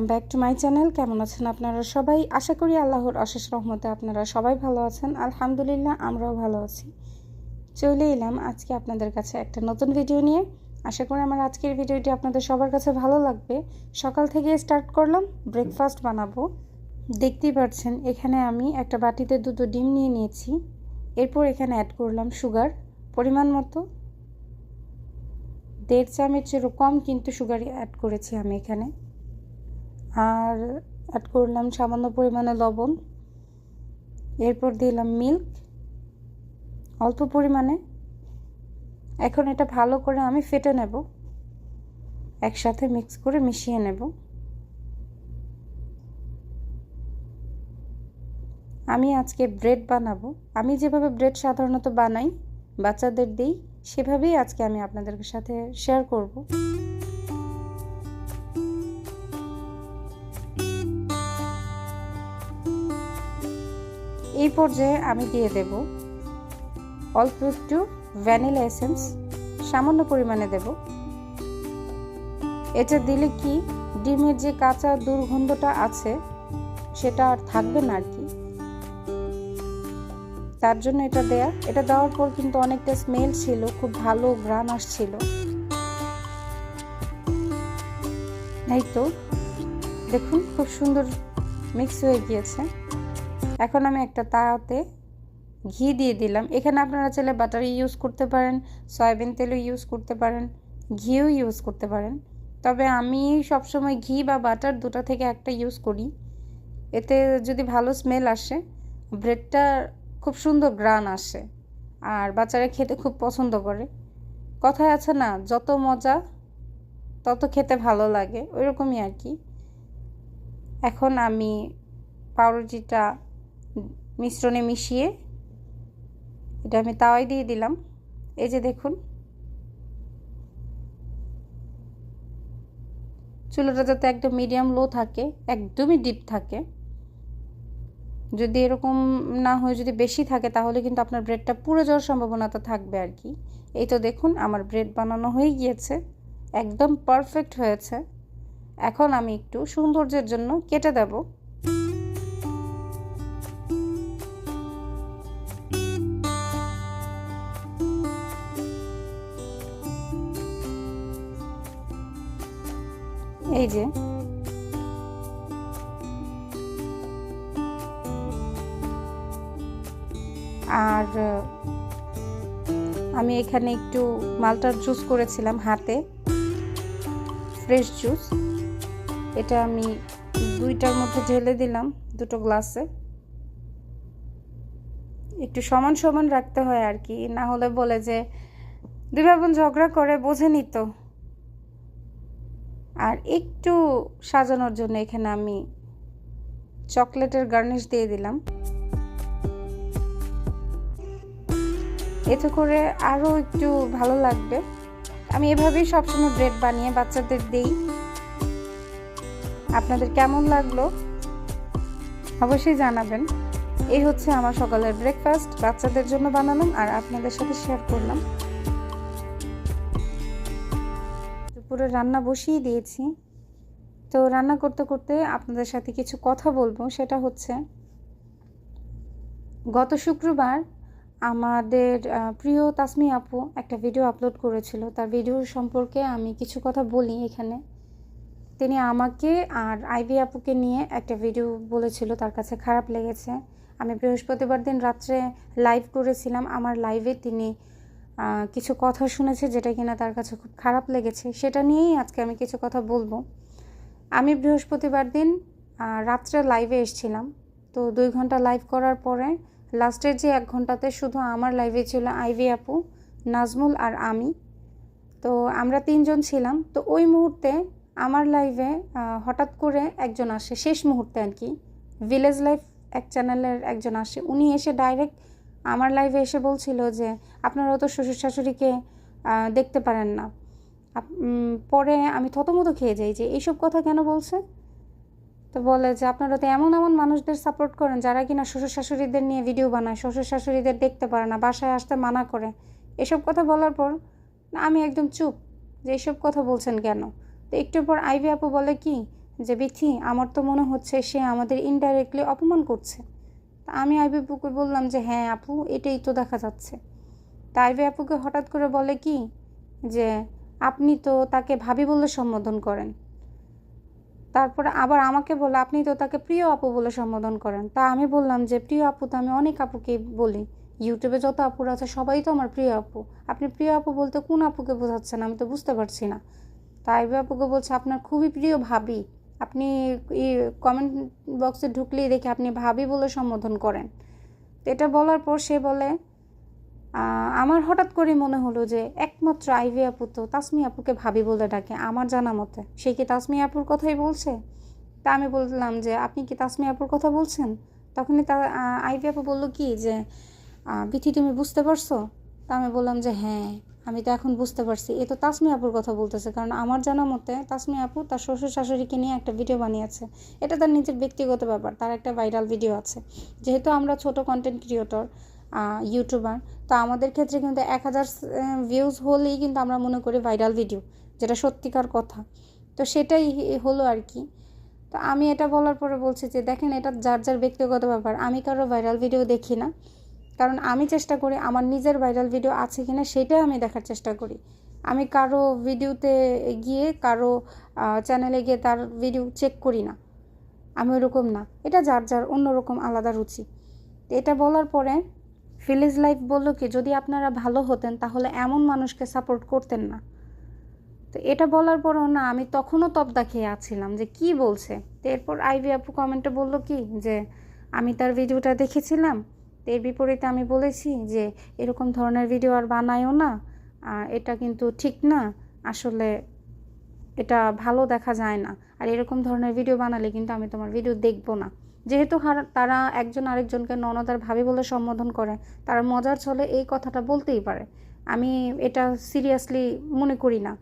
Welcome back to my channel. কেমন আছেন আপনারা সবাই? আশা করি আল্লাহর অশেষ রহমতে আপনারা সবাই ভালো আছেন। আলহামদুলিল্লাহ, আমরাও ভালো আছি। চলে এলাম আজকে আপনাদের কাছে একটা নতুন ভিডিও নিয়ে। আশা করি আমার আজকের ভিডিওটি আপনাদের সবার কাছে ভালো লাগবে। সকাল থেকে স্টার্ট করলাম ব্রেকফাস্ট বানাবো। দেখতেই পাচ্ছেন, এখানে আমি একটা বাটিতে দুটো ডিম নিয়ে নিয়েছি। এরপর এখানে অ্যাড করলাম সুগার পরিমাণ মতো। দেড় চামচেরও কম কিন্তু সুগার অ্যাড করেছি আমি এখানে। আর অ্যাড করলাম সামান্য পরিমাণে লবণ। এরপর দিলাম মিল্ক অল্প পরিমাণে। এখন এটা ভালো করে আমি ফেটে নেব। একসাথে মিক্স করে মিশিয়ে নেব। আমি আজকে ব্রেড বানাবো। আমি যেভাবে ব্রেড সাধারণত বানাই, বাচ্চাদের দিই, সেভাবেই আজকে আমি আপনাদের সাথে শেয়ার করব। এই পর্যায়ে আমি দিয়ে দেব অল্প একটু ভ্যানিলা এসেন্স সামান্য পরিমাণে দেব। এটা দিলে কি ডিমের যে কাঁচা দুর্গন্ধটা আছে, সেটা আর থাকবে না আর কি। তার জন্য এটা দেয়া। এটা দেওয়ার পর কিন্তু অনেকটা স্মেল ছিল, খুব ভালো গ্রান আসছিল। এই তো, দেখুন, খুব সুন্দর মিক্স হয়ে গিয়েছে। এখন আমি একটা তাওয়াতে ঘি দিয়ে দিলাম। এখানে আপনারা চাইলে বাটার ইউজ করতে পারেন, সয়াবিন তেলও ইউজ করতে পারেন, ঘিও ইউজ করতে পারেন। তবে আমি সবসময় ঘি বা বাটার দুটা থেকে একটা ইউজ করি। এতে যদি ভালো স্মেল আসে ব্রেডটা খুব সুন্দর গ্রান আসে আর বাচ্চারা খেতে খুব পছন্দ করে। কথায় আছে না, যত মজা তত খেতে ভালো লাগে, ওইরকমই আর কি। এখন আমি পাউরুটিটা মিশ্রণে মিশিয়ে এটা আমি তাওয়াই দিয়ে দিলাম। এই যে দেখুন। চুলোটা যাতে একদম মিডিয়াম লো থাকে, একদমই ডিপ থাকে। যদি এরকম না হয়ে যদি বেশি থাকে, তাহলে কিন্তু আপনার ব্রেডটা পুরো যাওয়ার সম্ভাবনাটা থাকবে আর কি। এই তো দেখুন, আমার ব্রেড বানানো হয়ে গিয়েছে। একদম পারফেক্ট হয়েছে। এখন আমি একটু সৌন্দর্যের জন্য কেটে দেব। এই যে। আর আমি এখানে একটু মালটার জুস করেছিলাম হাতে, ফ্রেশ জুস। এটা আমি দুইটার মধ্যে ঢেলে দিলাম দুটো গ্লাসে। একটু সমান সমান রাখতে হয় আর কি, না হলে বলে যে দুই বোন ঝগড়া করে, বোঝেনি তো। আর একটু সাজানোর জন্য এখানে আমি চকলেটের গার্নিশ দিয়ে দিলাম। এতে করে আরও একটু ভালো লাগবে। আমি এভাবেই সবসময় ব্রেড বানিয়ে বাচ্চাদের দিই। আপনাদের কেমন লাগল? অবশ্যই জানাবেন। এই হচ্ছে আমার সকালের ব্রেকফাস্ট বাচ্চাদের জন্য বানালাম আর আপনাদের সাথে শেয়ার করলাম। দুপুরে রান্না বসিয়ে দিয়েছি। তো রান্না করতে করতে আপনাদের সাথে কিছু কথা বলব। সেটা হচ্ছে, গত শুক্রবার আমাদের প্রিয় তাসমি আপু একটা ভিডিও আপলোড করেছিল। তার ভিডিও সম্পর্কে আমি কিছু কথা বলি এখানে। তিনি আমাকে আর আইভি আপুকে নিয়ে একটা ভিডিও বলেছিল। তার কাছে খারাপ লেগেছে। আমি বৃহস্পতিবার দিন রাত্রে লাইভ করেছিলাম। আমার লাইভে তিনি কিছু কথা শুনেছে যেটা কিনা তার কাছে খুব খারাপ লেগেছে। সেটা নিয়েই আজকে আমি কিছু কথা বলব। আমি বৃহস্পতিবার দিন রাত্রে লাইভে এসছিলাম। তো দুই ঘণ্টা লাইভ করার পরে লাস্টের যে এক ঘন্টাতে শুধু আমার লাইভে ছিল আইভি আপু, নাজমুল আর আমি। তো আমরা তিনজন ছিলাম। তো ওই মুহূর্তে আমার লাইভে হঠাৎ করে একজন আসে। শেষ মুহূর্তে আর কি। ভিলেজ লাইফ এক চ্যানেলের একজন আসে। উনি এসে ডাইরেক্ট আমার লাইফে এসে বলছিল যে আপনারা তো শ্বশুর শাশুড়িকে দেখতে পারেন না। পরে আমি থতমতো খেয়ে যাই যে, এইসব কথা কেন বলছে? তো বলে যে, আপনারা তো এমন এমন মানুষদের সাপোর্ট করেন যারা কিনা শ্বশুর শাশুড়িদের নিয়ে ভিডিও বানায়, শ্বশুর শাশুড়িদের দেখতে পারে না, বাসায় আসতে মানা করে। এসব কথা বলার পর আমি একদম চুপ যে, এইসব কথা বলছেন কেন? তো একটু পর আইভি আপু বলে কি, যে, বিথি, আমার তো মনে হচ্ছে সে আমাদের ইনডাইরেক্টলি অপমান করছে। আমি আইভি আপুকে বললাম যে হ্যাঁ আপু, এটাই তো দেখা যাচ্ছে। তা আইভি আপুকে হঠাৎ করে বলে কি যে, আপনি তো তাকে ভাবি বলে সম্বোধন করেন। তারপরে আবার আমাকে বলে, আপনি তো তাকে প্রিয় আপু বলে সম্বোধন করেন। তা আমি বললাম যে, প্রিয় আপু তো আমি অনেক আপুকে বলি। ইউটিউবে যত আপুরা আছে, সবাই তো আমার প্রিয় আপু। আপনি প্রিয় আপু বলতে কোন আপুকে বোঝাচ্ছেন আমি তো বুঝতে পারছি না। তাই আপুকে বলছে, আপনার খুবই প্রিয় ভাবি। আপনি কমেন্ট বক্সে ঢুকলেই দেখে আপনি ভাবি বলে সম্বোধন করেন। এটা বলার পর সে বলে আমার হঠাৎ করে মনে হলো যে একমাত্র আইভি আপু তো তাসমি আপুকে ভাবি বলে ডাকে, আমার জানা মতে। সে কি তাসমি আপুর কথাই বলছে? তা আমি বললাম যে, আপনি কি তাসমি আপুর কথা বলছেন? তখনই তা আইভি আপু বলল, কি যে বিথি তুমি বুঝতে পারছ? তা আমি বললাম যে হ্যাঁ। আমি তো এখন বুঝতে পারছি। এ তো তাসমি আপুর কথা বলতেছে, কারণ আমার জানা মতে তাসমি আপু তার শ্বশুর শাশুড়িকে নিয়ে একটা ভিডিও বানিয়েছে। এটা তার নিজের ব্যক্তিগত ব্যাপার, তার একটা ভাইরাল ভিডিও আছে। যেহেতু আমরা ছোট কন্টেন্ট ক্রিয়েটর ইউটিউবার তো আমাদের ক্ষেত্রে কিন্তু এক হাজার ভিউজ হলেই কিন্তু আমরা মনে করি ভাইরাল ভিডিও যেটা সত্যিকার কথা। তো সেটাই হলো আর কি। তো আমি এটা বলার পরে বলছি যে, দেখেন এটা যার যার ব্যক্তিগত ব্যাপার, আমি কারও ভাইরাল ভিডিও দেখি না। কারণ আমি চেষ্টা করি আমার নিজের ভাইরাল ভিডিও আছে কিনা সেটাই আমি দেখার চেষ্টা করি। আমি কারও ভিডিওতে গিয়ে কারও চ্যানেলে গিয়ে তার ভিডিও চেক করি না। আমি ওরকম না। এটা যার যার অন্যরকম আলাদা রুচি। এটা বলার পরে ফিলিজ লাইফ বলল কি, যদি আপনারা ভালো হতেন তাহলে এমন মানুষকে সাপোর্ট করতেন না। তো এটা বলার পরও না, আমি তখনও তবদা খেয়ে আছিলাম যে কি বলছে। তো এরপর আইভি আপু কমেন্টে বলল কি, যে আমি তার ভিডিওটা দেখেছিলাম এর বিপরীতে আমি বলেছি যে এরকম ধরনের ভিডিও আর বানায়ও না, আর এটা কিন্তু ঠিক না। আসলে এটা ভালো দেখা যায় না। আর এরকম ধরনের ভিডিও বানালে কিন্তু আমি তোমার ভিডিও দেখব না। যেহেতু তারা একজন আরেকজনকে ননদার ভাবি বলে সম্বোধন করে, তারা মজার ছলে এই কথাটা বলতেই পারে। আমি এটা সিরিয়াসলি মনে করি না।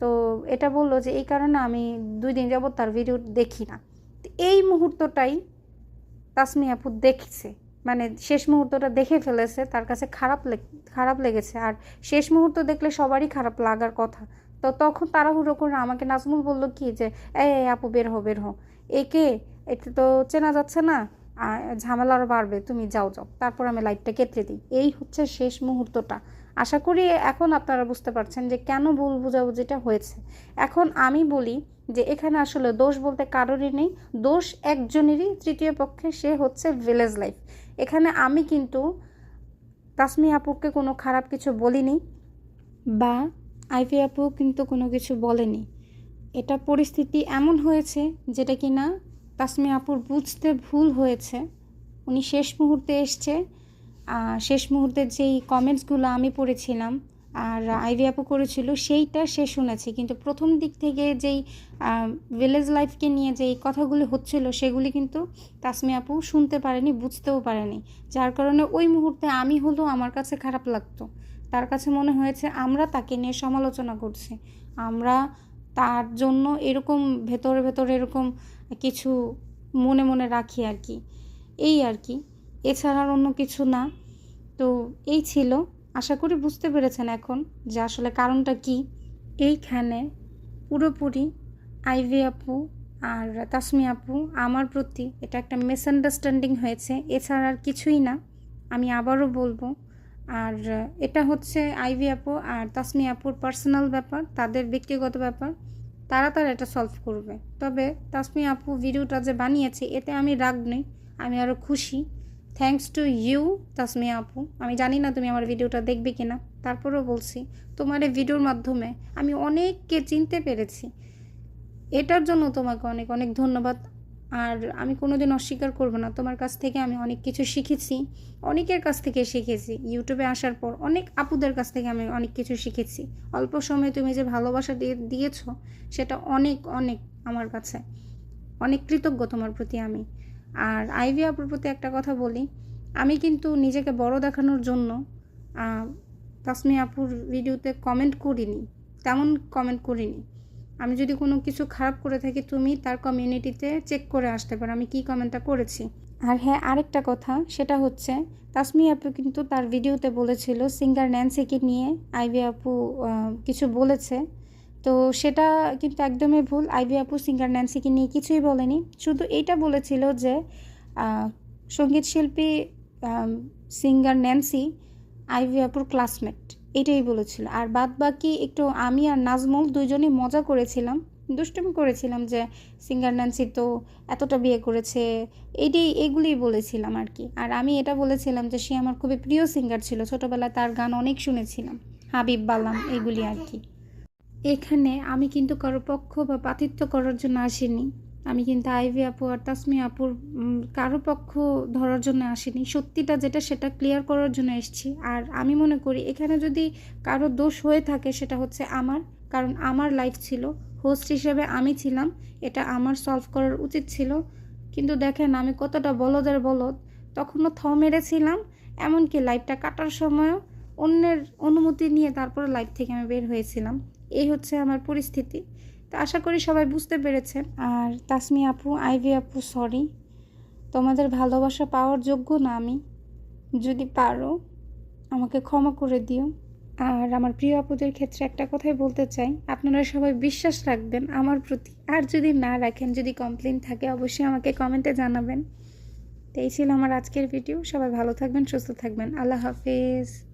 তো এটা বলল যে এই কারণে আমি দুই দিন যাবত তার ভিডিও দেখি না। এই মুহূর্তটাই তাসমি আপু দেখছে। মানে শেষ মুহূর্তটা দেখে ফেলেছে, তার কাছে খারাপ খারাপ লেগেছে। আর শেষ মুহূর্ত দেখলে সবারই খারাপ লাগার কথা। তো তখন তাড়াহুড়ো করে আমাকে নাজমুল বলল কি যে, এই আপু, বের হো বের হো একে? এটা তো চেনা যাচ্ছে না। ঝামেলা আরও বাড়বে, তুমি যাও যাও। তারপর আমি লাইটটা কেটে দিই। এই হচ্ছে শেষ মুহূর্তটা। আশা করি এখন আপনারা বুঝতে পারছেন যে কেন ভুল বুঝাবুঝিটা হয়েছে। এখন আমি বলি যে এখানে আসলে দোষ বলতে কারোরই নেই। দোষ একজনেরই, তৃতীয় পক্ষে সে হচ্ছে ভিলেজ লাইফ এখানে আমি কিন্তু তাসমি আপুকে কোনো খারাপ কিছু বলিনি বা আইফি আপু কিন্তু কোনো কিছু বলেনি। এটা পরিস্থিতি এমন হয়েছে যেটা কি না তাসমি আপুর বুঝতে ভুল হয়েছে। উনি শেষ মুহূর্তে এসছে। শেষ মুহূর্তের যেই কমেন্টসগুলো আমি পড়েছিলাম আর আইভি আপু করেছিল, সেইটা সে শুনেছে। কিন্তু প্রথম দিক থেকে যেই ভিলেজ লাইফকে নিয়ে যেই কথাগুলি হচ্ছিল, সেগুলি কিন্তু তাসমি আপু শুনতে পারেনি, বুঝতেও পারেনি। যার কারণে ওই মুহূর্তে আমি হলেও আমার কাছে খারাপ লাগতো। তার কাছে মনে হয়েছে, আমরা তাকে নিয়ে সমালোচনা করছি। আমরা তার জন্য এরকম ভেতরে ভেতরে এরকম কিছু মনে মনে রাখি আর কি। এই আর কি। এছাড়া অন্য কিছু না। তো এই ছিল আশা করি বুঝতে পেরেছেন এখন যে আসলে কারণটা কি। এইখানে পুরোপুরি আইভি আপু আর তাসমি আপু আমার প্রতি এটা একটা মিসআন্ডারস্ট্যান্ডিং হয়েছে। এছাড়া আর কিছুই না। আমি আবারও বলব, আর এটা হচ্ছে আইভি আপু আর তাসমি আপুর পার্সোনাল ব্যাপার, তাদের ব্যক্তিগত ব্যাপার। তারা তারা এটা সলভ করবে। তবে তাসমি আপু ভিডিওটা যে বানিয়েছে, এতে আমি রাগ নেই। আমি আরও খুশি। থ্যাঙ্কস টু ইউ তাসমি আপু। আমি জানি না তুমি আমার ভিডিওটা দেখবে কিনা। তারপরেও বলছি, তোমার এই ভিডিওর মাধ্যমে আমি অনেককে চিনতে পেরেছি। এটার জন্য তোমাকে অনেক অনেক ধন্যবাদ। আর আমি কোনো দিন অস্বীকার করব না। তোমার কাছ থেকে আমি অনেক কিছু শিখেছি। অনেকের কাছ থেকে শিখেছি। ইউটিউবে আসার পর অনেক আপুদের কাছ থেকে আমি অনেক কিছু শিখেছি। অল্প সময়ে তুমি যে ভালোবাসা দিয়ে দিয়েছ, সেটা অনেক অনেক আমার কাছে। অনেক কৃতজ্ঞ তোমার প্রতি আমি। আর আইভি আপুর প্রতি একটা কথা বলি, আমি কিন্তু নিজেকে বড় দেখানোর জন্য তাসমি আপুর ভিডিওতে কমেন্ট করিনি, তেমন কমেন্ট করিনি। আমি যদি কোনো কিছু খারাপ করে থাকি, তুমি তার কমিউনিটিতে চেক করে আসতে পারো, আমি কী কমেন্টটা করেছি। আর হ্যাঁ আরেকটা কথা, সেটা হচ্ছে তাসমি আপু কিন্তু তার ভিডিওতে বলেছিল সিঙ্গার ন্যান্সিকে নিয়ে আইভি আপু কিছু বলেছে। তো সেটা কিন্তু একদমই ভুল। আইভি আপু সিঙ্গার ন্যান্সিকে নিয়ে কিছুই বলেনি। শুধু এইটা বলেছিল যে সংগীত শিল্পী সিঙ্গার ন্যান্সি আইভি আপুর ক্লাসমেট এটাই বলেছিল। আর বাদ বাকি একটু আমি আর নাজমুল দুজনেই মজা করেছিলাম। দুষ্টুমি করেছিলাম যে সিঙ্গার ন্যান্সি তো এতটা বিয়ে করেছে। এইটাই এগুলিই বলেছিলাম আর কি। আর আমি এটা বলেছিলাম যে, সে আমার খুবই প্রিয় সিঙ্গার ছিল। ছোটোবেলায় তার গান অনেক শুনেছিলাম। হাবিব, বালাম, এগুলি আর কি। এখানে আমি কিন্তু কারও পক্ষ বা পাতিত্ব করার জন্য আসিনি। আমি কিন্তু আইভি আপু আর তাসমি আপুর কারও পক্ষ ধরার জন্য আসিনি। সত্যিটা যেটা, সেটা ক্লিয়ার করার জন্য এসেছি। আর আমি মনে করি এখানে যদি কারও দোষ হয়ে থাকে, সেটা হচ্ছে আমার। কারণ আমার লাইফ ছিল। হোস্ট হিসেবে আমি ছিলাম। এটা আমার সলভ করার উচিত ছিল। কিন্তু দেখেন, আমি কতটা বলদের বলদ। তখনও থ মেরেছিলাম। এমনকি লাইফটা কাটার সময়ও অন্যের অনুমতি নিয়ে তারপরে লাইফ থেকে আমি বের হয়েছিলাম। এই হচ্ছে আমার পরিস্থিতি। তো আশা করি সবাই বুঝতে পেরেছেন আর তাসমি আপু, আইভি আপু সরি তোমাদের ভালোবাসা পাওয়ার যোগ্য না আমি। যদি পারো, আমাকে ক্ষমা করে দিও। আর আমার প্রিয় আপুদের ক্ষেত্রে একটা কথাই বলতে চাই, আপনারা সবাই বিশ্বাস রাখবেন আমার প্রতি। আর যদি না রাখেন, যদি কমপ্লেন থাকে, অবশ্যই আমাকে কমেন্টে জানাবেন। তো এই ছিল আমার আজকের ভিডিও সবাই ভালো থাকবেন, সুস্থ থাকবেন। আল্লাহ হাফেজ।